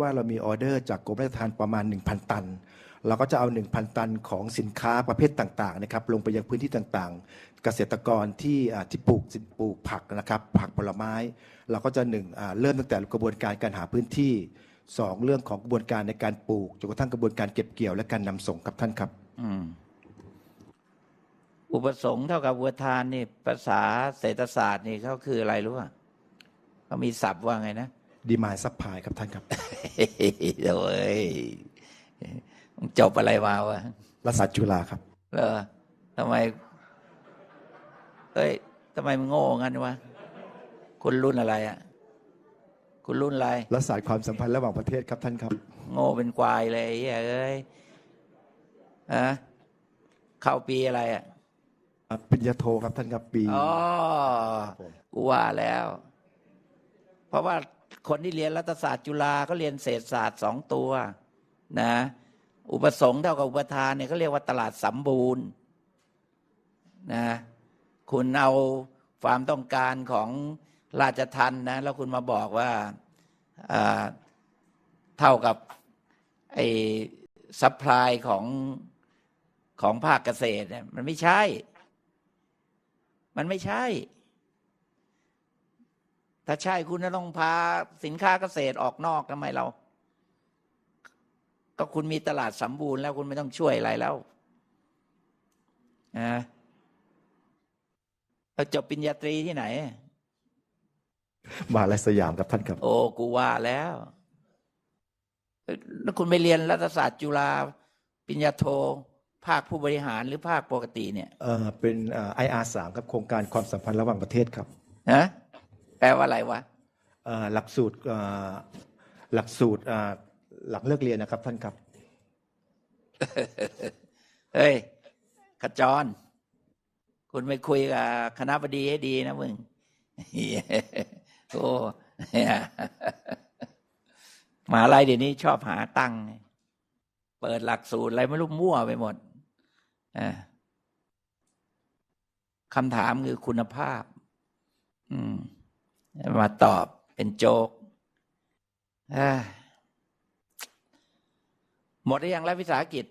ว่าเรามีออเดอร์จากกรมราชทานประมาณ 1,000 ตัน เราก็จะเอา 1,000 ตันของสินค้าประเภทต่างๆนะครับลงไปยังพื้นที่ต่างๆ เกษตรกรที่ที่ปลูกปลูกผักนะครับผักผลไม้ เราก็จะหนึ่งเริ่มตั้งแต่กระบวนการการหาพื้นที่สองเรื่องของกระบวนการในการปลูกจนกระทั่งกระบวนการเก็บเกี่ยวและการนำส่งครับท่านครับอุปสงค์เท่ากับอุปทานนี่ภาษาเศรษฐศาสตร์นี่เขาคืออะไรรู้ป่ะเขามีศัพท์ว่าไงนะ ดีมาซัพพายครับท่านครับเดี๋ยวเอ้ยจบอะไรมาวะรัฐศาสตร์จุฬาครับเหรอทำไม เอ้ยทำไมมึงโง่งั้นวะคุณรุ่นอะไรอะคุณรุ่นอะไรรัฐศาสตร์ความสัมพันธ์ระหว่างประเทศครับท่านครับ โง่เป็นควายเลยไอ้เหี้ยเอ้ยฮะเข้าปีอะไรอะอ่าปริญญาโทครับท่านครับปีอ๋อกูว่าแล้ว เพราะว่า คนที่เรียนรัฐศาสตร์จุฬาก็เรียนเศรษฐศาสตร์สองตัวนะอุปสงค์เท่ากับอุปทานเนี่ยเขาเรียกว่าตลาดสมบูรณ์นะคุณเอาความต้องการของราชทันนะแล้วคุณมาบอกว่าเท่ากับไอ้ซัพพลายของของภาคเกษตรเนี่ยมันไม่ใช่ มันไม่ใช่ ถ้าใช่คุณจะต้องพาสินค้าเกษตรออกนอกทำไมเรา ก็คุณมีตลาดสมบูรณ์แล้วคุณไม่ต้องช่วยอะไรแล้วนะเราจบปริญญาตรีที่ไหน มหาลัยสยามครับท่านครับ โอ้กูว่าแล้วเอ้ยแล้วคุณไปเรียนรัฐศาสตร์จุฬาปริญญาโท ภาคผู้บริหารหรือภาคปกติเนี่ย เอ่อเป็นไออาร์สามครับโครงการความสัมพันธ์ระหว่างประเทศครับ ฮะ แปลว่าอะไรวะเอ่อหลักสูตรเอ่อหลักสูตรอ่าหลังเลิกเรียนนะครับท่านครับ เฮ้ยขจร คุณไปคุยกับคณะบดีให้ดีนะมึงเหี้ยโอ้เนี่ยมหาลัยเดี๋ยวนี้ชอบหาตังค์เปิดหลักสูตรอะไรไม่รู้มั่วไปหมดอ่าคำถามคือคุณภาพ อืม มาตอบเป็นโจกหมดหรือยังแล้ววิสาหกิจ